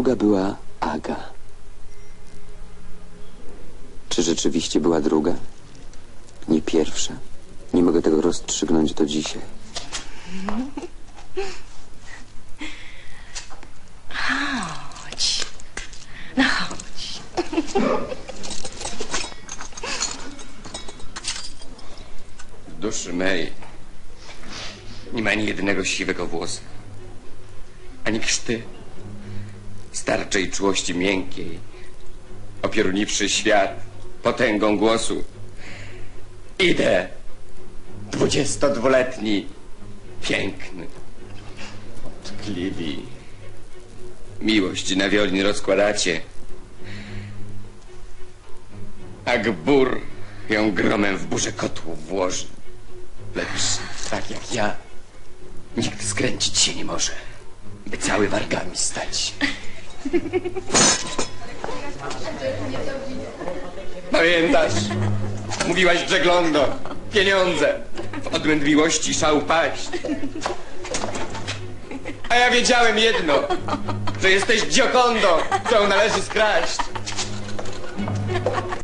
druga była Aga. Czy rzeczywiście była druga? Nie pierwsza? Nie mogę tego rozstrzygnąć do dzisiaj. Chodź. No chodź. W duszy mej nie ma ani jednego siwego włosa, ani krzty starczej czułości miękkiej, opioruniwszy świat potęgą głosu. Idę, dwudziestodwuletni, piękny, tkliwi. Miłość na wiolin rozkładacie, a gbur ją gromem w burzę kotłów włoży. Lecz tak jak ja, nikt skręcić się nie może, by cały wargami stać. Pamiętasz? Mówiłaś Brzeglądo, pieniądze, w odmędliwości szał paść. A ja wiedziałem jedno, że jesteś dziokondą, którą należy skraść.